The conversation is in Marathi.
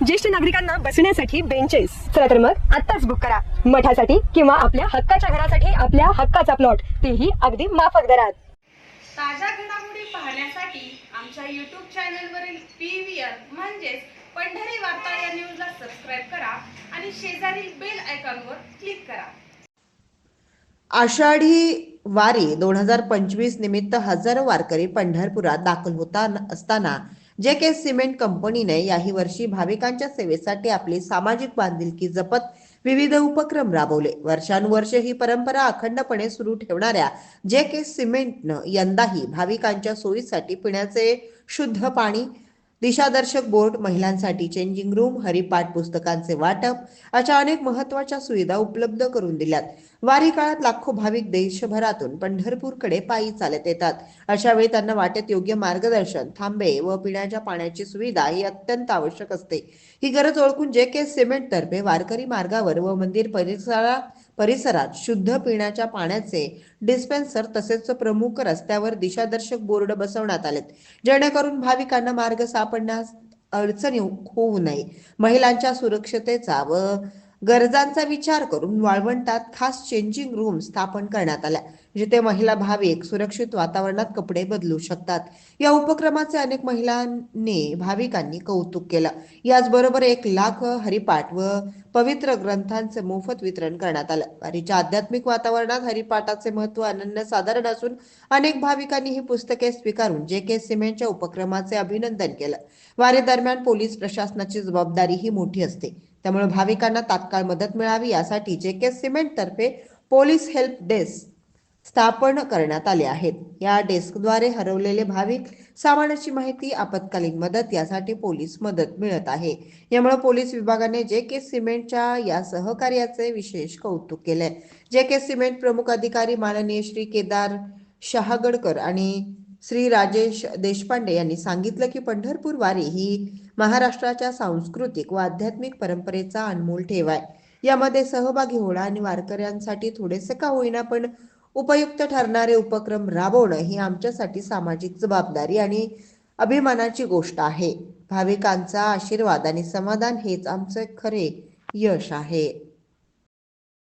ज्येष्ठ नागरिकांना बसण्यासाठी बेंचेस चला तर मग आत्ताच बुक करा. मठासाठी किंवा आपल्या हक्काच्या घरासाठी आपल्या हक्काचा प्लॉट तेही अगदी माफक दरात. ताज्या घडामोडी पाहण्यासाठी आमच्या यूट्यूब चॅनलवरील पी व्ही आर म्हणजेच पंढरी वार्ता या न्यूजला सबस्क्राईब करा आणि शेजारील बेल आयकॉनवर क्लिक करा. आषाढी वारी दोन हजार पंचवीस निमित्त हजारो वारकरी पंढरपुरात दाखल होता असताना जे के सिमेंट कंपनीने याही वर्षी भाविकांच्या सेवेसाठी आपली सामाजिक बांधिलकी जपत विविध उपक्रम राबवले. वर्षानुवर्ष ही परंपरा अखंडपणे सुरू ठेवणाऱ्या जे के सिमेंटनं यंदाही भाविकांच्या सोयीसाठी पिण्याचे शुद्ध पाणी दिशादर्शक बोर्ड महिलांसाठी चेंजिंग रूम हरिपाठ पुस्तकांचे वाटप अशा अनेक महत्त्वाच्या सुविधा उपलब्ध करून दिल्यात. वारी काळात लाखो भाविक देशभरातून पंढरपूरकडे पायी चालत येतात. अशा वेळी त्यांना वाटेत योग्य मार्गदर्शन थांबे व पिण्याच्या पाण्याची सुविधा ही अत्यंत आवश्यक असते. ही गरज ओळखून जे के सिमेंट तर्फे वारकरी मार्गावर व मंदिर परिसरा परिसरात शुद्ध पिण्याच्या पाण्याचे डिस्पेन्सर तसेच प्रमुख रस्त्यावर दिशादर्शक बोर्ड बसवण्यात आलेत. जेणेकरून भाविकांना मार्ग सापडण्यास अडचणी होऊ नये. महिलांच्या सुरक्षतेचा व गरजांचा विचार करून वाळवंटात खास चेंजिंग रूम स्थापन करण्यात आल्या जिथे महिला भाविक सुरक्षित वातावरणात कपडे बदलू शकतात. या उपक्रमाचे अनेक महिलांनी भाविकांनी कौतुक केलं. याचबरोबर एक लाख हरिपाठ व पवित्र ग्रंथांचे मोफत वितरण करण्यात आलं. वारीच्या आध्यात्मिक वातावरणात हरिपाठाचे महत्त्व अनन्यसाधारण असून अनेक भाविकांनी ही पुस्तके स्वीकारून जे के सिमेंटच्या उपक्रमाचे अभिनंदन केलं. वारी दरम्यान पोलीस प्रशासनाची जबाबदारी ही मोठी असते. त्यामुळे भाविकांना तात्काळ मदत मिळावी यासाठी जे के सिमेंट तर्फे पोलीस हेल्प डेस्क स्थापन करण्यात आले आहेत. या डेस्कद्वारे हरवलेले भाविक सामानाची माहिती आपत्कालीन मदत यासाठी पोलीस मदत मिळत आहे. यामुळे पोलीस विभागाने जे के सिमेंटच्या या सहकार्याचे विशेष कौतुक केले जे के सिमेंट प्रमुख अधिकारी माननीय श्री केदार शहागडकर आणि श्री राजेश देशपांडे यांनी सांगितलं की पंढरपूर वारी ही महाराष्ट्राच्या सांस्कृतिक व आध्यात्मिक परंपरेचा अनमोल ठेवाय आहे. यामध्ये सहभागी होणं आणि वारकऱ्यांसाठी थोडेसे का होईना पण उपयुक्त ठरणारे उपक्रम राबवणं ही आमच्यासाठी सामाजिक जबाबदारी आणि अभिमानाची गोष्ट आहे. भाविकांचा आशीर्वाद आणि समाधान हेच आमचं खरे यश आहे.